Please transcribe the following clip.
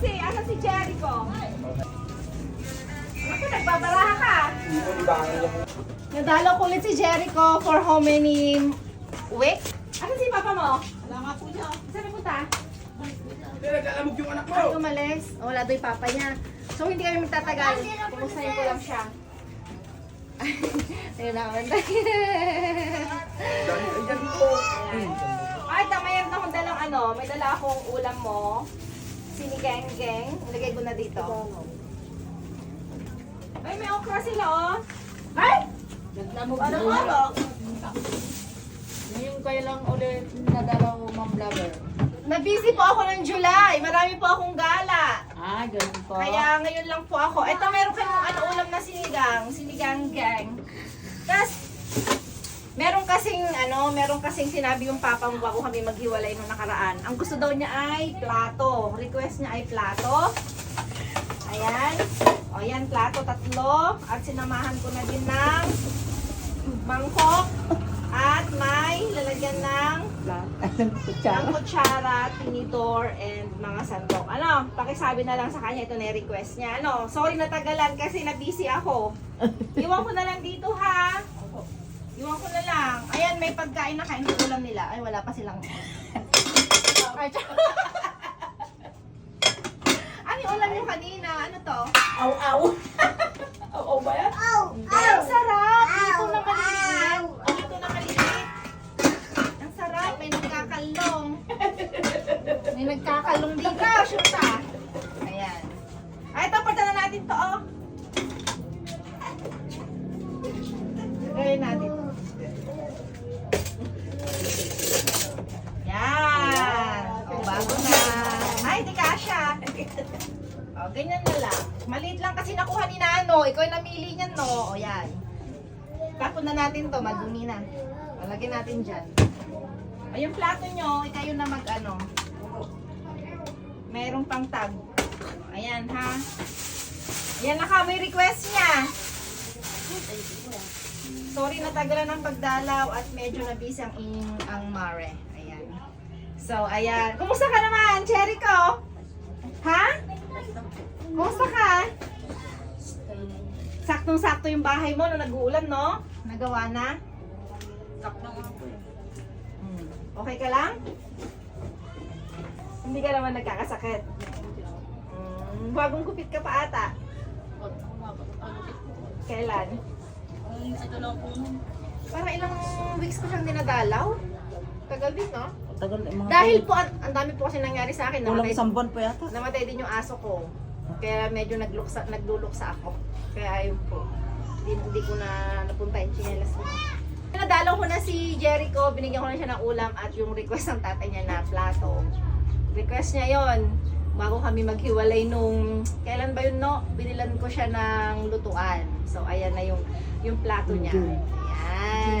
Quincy, asa si Jericho? Ako, nagbabaraha ka. Nadalaw ko ulit si Jericho for how many weeks? Asa si papa mo? Wala nga po niya. Saan napunta? Nagkalamog yung anak mo. Ay, umalis. Wala doon yung papa niya. So, hindi kami magtatagal. Kumustahin ko lang siya. Ayun na naman tayo. Ay, ta, mayroon akong dalang ano. May dala akong ulam mo. Sinigang-geng. Ilagay ko na dito. Ay, may okra sila, oh. Ay! Naglamog Ano po. ano? Ngayon kayo lang ulit nadalaw, Ma'am Lover. Na-busy po ako ng July. Marami po akong gala. Ah, ganun po. Kaya ngayon lang po ako. Ito meron kayong ano ulam na sinigang, sinigang gang. Kasing ano, meron kasing sinabi yung papa mo bago kami maghiwalay nung nakaraan. Ang gusto daw niya ay plato. Request niya ay plato. Ayan. O yan, plato tatlo. At sinamahan ko na din ng mangkok. At may lalagyan ng ng kutsara, tinidor, and mga sandok. Ano, pakisabi na lang sa kanya, ito na yung request niya. Ano, sorry na tagalan kasi na-busy ako. Iwan ko na lang dito ha. Iwan ko na lang. Ayan, may pagkain na kain ko lang nila. Ay, wala pa silang... Ay, ano yung ulam yung kanina? Ano to? Aw, aw. aw, aw ba yan? Ay, ang sarap! Ito na maliit. Ito na maliit. Ang sarap, may nagkakalong. May nagkakalong dito. Shoot ah. Ayan. Ay, ito, pata na natin to, oh. O, ganyan na lang. Maliit lang kasi nakuha ni Nano. Ikaw yung namili niyan, no? O, yan. Tapon na natin to. Madumi na. O, natin dyan. O, yung plato nyo, ikaw yung na mag, ano. Merong pang tag. Ayan, ha? Yan na ka, may request niya. Sorry na tagalan ng pagdalaw at medyo na busy ang ang mare. Ayan. So, ayan. Kumusta ka naman, Jericho? Kumusta ka? Saktong-sakto yung bahay mo nung nag-uulan, no? Nagawa na? Hmm. Okay ka lang? Hindi ka naman nagkakasakit. Hmm. Bagong kupit ka pa ata. Kailan? Ito lang po. Para ilang weeks ko siyang dinadalaw. Tagal din, no? Tagal, eh, mga Dahil po, ang ang dami po kasi nangyari sa akin. Kulang Namatay, isang buwan po yata. namatay din yung aso ko. Kaya medyo nagluksa, nagluluksa ako. Kaya ayun po. Hindi, hindi ko na napunta yung chinelas ko. Nadalaw ko na si Jericho, binigyan ko na siya ng ulam at yung request ng tatay niya na plato. Request niya yon bago kami maghiwalay nung, kailan ba yun no? Binilan ko siya ng lutuan. So ayan na yung, yung plato niya. Ayan.